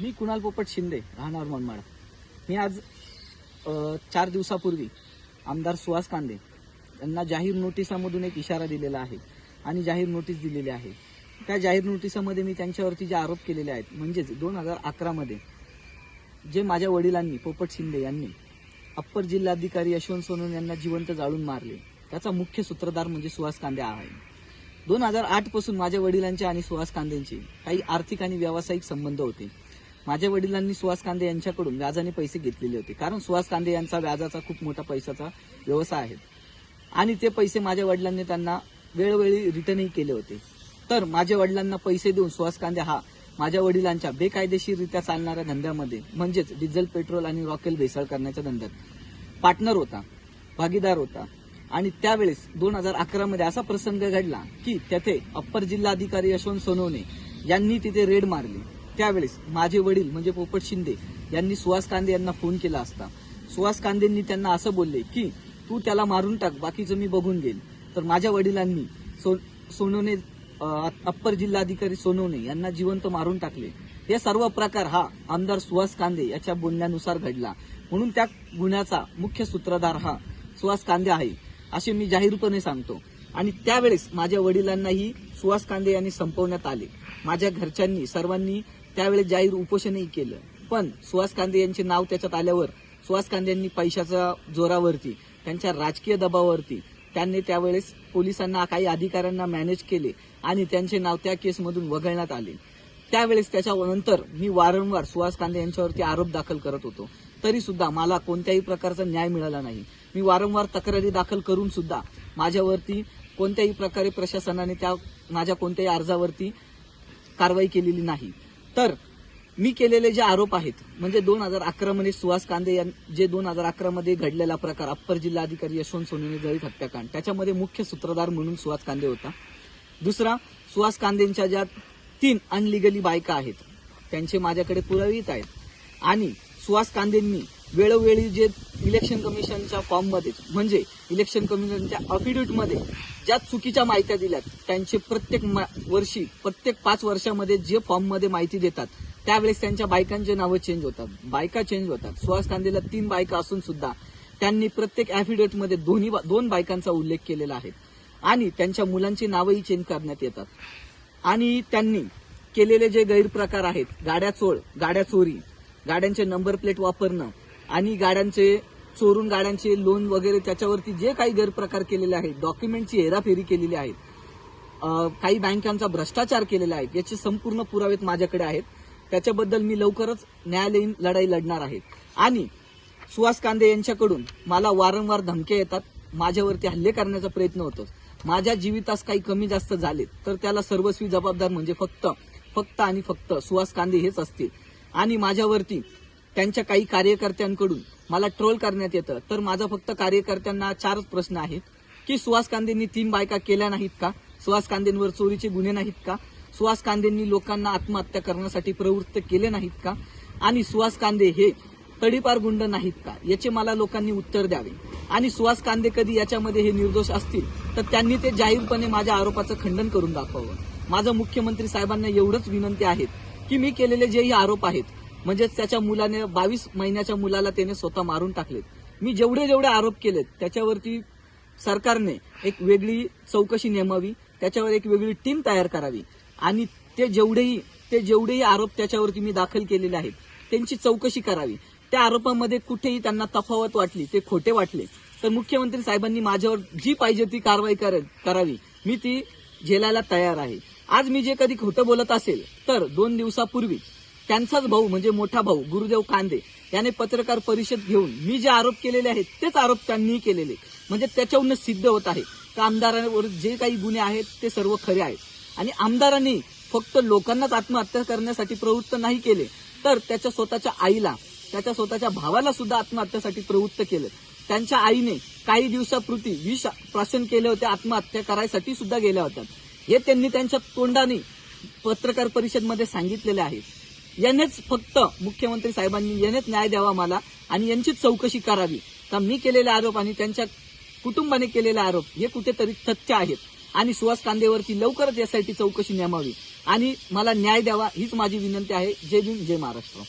मी कुणाल पोपट शिंदे राहणार मनमाड. मी आज अ, चार दिवसापूर्वी आमदार सुहास कांदे यांना जाहीर नोटिसामधून एक इशारा दिलेला आहे आणि जाहीर नोटीस दिलेली आहे. त्या जाहीर नोटिसामध्ये मी त्यांच्यावरती जे आरोप केलेले आहेत म्हणजेच दोन हजार अकरामध्ये जे माझ्या वडिलांनी पोपट शिंदे यांनी अप्पर जिल्हाधिकारी यशवंत सोनवणे यांना जिवंत जाळून मारले त्याचा मुख्य सूत्रधार म्हणजे सुहास कांदे हा आहे. दोन हजार आठपासून माझ्या वडिलांचे आणि सुहास कांदेंचे काही आर्थिक आणि व्यावसायिक संबंध होते. माझ्या वडिलांनी सुहास कांदे यांच्याकडून व्याजाने पैसे घेतलेले होते. कारण सुहास कांदे यांचा व्याजाचा खूप मोठा पैशाचा व्यवसाय आहे. आणि ते पैसे माझ्या वडिलांनी त्यांना वेळोवेळी रिटर्नही केले होते. तर माझ्या वडिलांना पैसे देऊन सुहास कांदे हा माझ्या वडिलांच्या बेकायदेशीररित्या चालणाऱ्या धंद्यामध्ये म्हणजेच डिझेल पेट्रोल आणि रॉकेल भेसळ करण्याच्या धंद्यात पार्टनर होता भागीदार होता. आणि त्यावेळेस दोन हजार अकरामध्ये असा प्रसंग घडला की तेथे अप्पर जिल्हाधिकारी यशवंत सोनवणे यांनी तिथे रेड मारली. त्यावेळेस माझे वडील म्हणजे पोपट शिंदे यांनी सुहास कांदे यांना फोन केला असता. सुहास कांदेंनी त्यांना असं बोलले की तू त्याला मारून टाक बाकीचं मी बघून घेईल तर माझ्या वडिलांनी सो सोनवणे अप्पर जिल्हाधिकारी सोनवणे यांना जिवंत मारून टाकले. हे सर्व प्रकार हा आमदार सुहास कांदे याच्या बोलण्यानुसार घडला. म्हणून त्या गुन्ह्याचा मुख्य सूत्रधार हा सुहास कांदे आहे असे मी जाहीरपणे सांगतो. आणि त्यावेळेस माझ्या वडिलांनाही सुहास कांदे यांनी संपवण्यात आले. माझ्या घरच्यांनी सर्वांनी त्यावेळेस जाहीर उपोषणही केलं. पण सुहास कांदे यांचे नाव त्याच्यात आल्यावर सुहास कांदे यांनी पैशाच्या जोरावरती त्यांच्या राजकीय दबावावरती त्यांनी त्यावेळेस पोलिसांना काही अधिकाऱ्यांना मॅनेज केले आणि त्यांचे नाव त्या केसमधून वगळण्यात आले. त्यावेळेस त्याच्यानंतर मी वारंवार सुहास कांदे यांच्यावरती आरोप दाखल करत होतो. तरी सुद्धा मला कोणत्याही प्रकारचा न्याय मिळाला नाही. मी वारंवार तक्रारी दाखल करून सुद्धा माझ्यावरती कोणत्याही प्रकारे प्रशासनाने त्या माझ्या कोणत्याही अर्जावरती कारवाई केलेली नाही. तर मी केलेले जे आरोप आहेत म्हणजे दोन हजार अकरा मध्ये सुहास कांदे यां जे दोन हजार अकरा मध्ये घडलेला प्रकार अप्पर जिल्हाधिकारी यशवंत सोनेने जळीत हत्याकांड त्याच्यामध्ये मुख्य सूत्रधार म्हणून सुहास कांदे होता. दुसरा सुहास कांदेंच्या ज्या तीन अनलिगली बायका आहेत त्यांचे माझ्याकडे पुरावेत आहेत. आणि सुहास कांदेंनी वेळोवेळी जे इलेक्शन कमिशनच्या फॉर्ममध्ये म्हणजे इलेक्शन कमिशनच्या अफिडेव्हिटमध्ये ज्या चुकीच्या माहित्या दिल्यात त्यांचे प्रत्येक मा- वर्षी प्रत्येक पाच वर्षामध्ये जे फॉर्ममध्ये माहिती देतात त्यावेळेस त्यांच्या बायकांचे नावं चेंज होतात. बायका चेंज होतात. सुहास कांदेला तीन बायका असून सुद्धा त्यांनी प्रत्येकमध्ये दोन्ही बा- दोन बायकांचा उल्लेख केलेला आहे. आणि त्यांच्या मुलांची नावंही चेंज करण्यात येतात. आणि त्यांनी केलेले जे गैरप्रकार आहेत गाड्या चोळ गाड्या चोरी गाड्यांचे नंबर प्लेट वापरणं आणि गाड्यांचे चोरून गाड्यांचे लोन वगैरे त्याच्यावरती जे काही गैरप्रकार केलेले आहेत डॉक्युमेंटची हेराफेरी केलेली आहे काही बँकांचा भ्रष्टाचार केलेला आहे याचे संपूर्ण पुरावेत माझ्याकडे आहेत. त्याच्याबद्दल मी लवकरच न्यायालयीन लढाई लढणार आहे. आणि सुहास कांदे यांच्याकडून मला वारंवार धमक्या येतात माझ्यावरती हल्ले करण्याचा प्रयत्न होतो. माझ्या जीवितास काही कमी जास्त झाले तर त्याला सर्वस्वी जबाबदार म्हणजे फक्त फक्त आणि फक्त सुहास कांदे हेच असतील. आणि माझ्यावरती त्यांच्या काही कार्यकर्त्यांकडून मला ट्रोल करण्यात येतं. तर माझा फक्त कार्यकर्त्यांना चारच प्रश्न आहेत. की सुहास कांदेंनी तीन बायका केल्या नाहीत का? सुहास कांदेंवर चोरीचे गुन्हे नाहीत का? सुहास कांदेंनी लोकांना आत्महत्या करण्यासाठी प्रवृत्त केले नाहीत का? आणि सुहास कांदे हे तडीपार गुंड नाहीत का? याचे मला लोकांनी उत्तर द्यावे. आणि सुहास कांदे कधी याच्यामध्ये हे निर्दोष असतील तर त्यांनी ते जाहीरपणे माझ्या आरोपाचं खंडन करून दाखवावं. माझं मुख्यमंत्री साहेबांना एवढंच विनंती आहे की मी केलेले जेही आरोप आहेत म्हणजेच त्याच्या मुलाने बावीस महिन्याच्या मुलाला त्याने स्वतः मारून टाकलेत. मी जेवढे जेवढे आरोप केलेत त्याच्यावरती सरकारने एक वेगळी चौकशी नेमावी त्याच्यावर एक वेगळी टीम तयार करावी. आणि ते जेवढेही ते जेवढेही आरोप त्याच्यावरती मी दाखल केलेले आहेत त्यांची चौकशी करावी. त्या आरोपामध्ये कुठेही त्यांना तफावत वाटली ते खोटे वाटले. तर मुख्यमंत्री साहेबांनी माझ्यावर जी पाहिजे ती कारवाई करावी. मी ती झेलायला तयार आहे. आज मी जे कधी खोटं बोलत असेल तर दोन दिवसापूर्वी त्यांचाच भाऊ म्हणजे मोठा भाऊ गुरुदेव कांदे याने पत्रकार परिषद घेऊन मी जे आरोप केलेले आहेत तेच आरोप त्यांनी केलेले. म्हणजे त्याच्यावरून सिद्ध होत आहे तर आमदारांवर जे काही गुन्हे आहेत ते सर्व खरे आहेत. आणि आमदारांनी फक्त लोकांनाच आत्महत्या करण्यासाठी प्रवृत्त नाही केले तर त्याच्या स्वतःच्या आईला त्याच्या स्वतःच्या भावाला सुद्धा आत्महत्यासाठी प्रवृत्त केलं. त्यांच्या आईने काही दिवसापूर्वी विष प्राशन केले होते आत्महत्या करायसाठी सुद्धा गेल्या होत्या. हे त्यांनी त्यांच्या तोंडाने पत्रकार परिषदमध्ये सांगितलेले आहे. यानेच फक्त मुख्यमंत्री साहेबांनी यांनीच न्याय द्यावा मला आणि यांचीच चौकशी करावी. का मी केलेला आरोप आणि त्यांच्या कुटुंबाने केलेला आरोप हे कुठेतरी तथ्य आहेत आणि सुहास कांदेवरती लवकरच यासाठी चौकशी नेमावी. आणि मला न्याय द्यावा हीच माझी विनंती आहे. जय भीम जय महाराष्ट्र.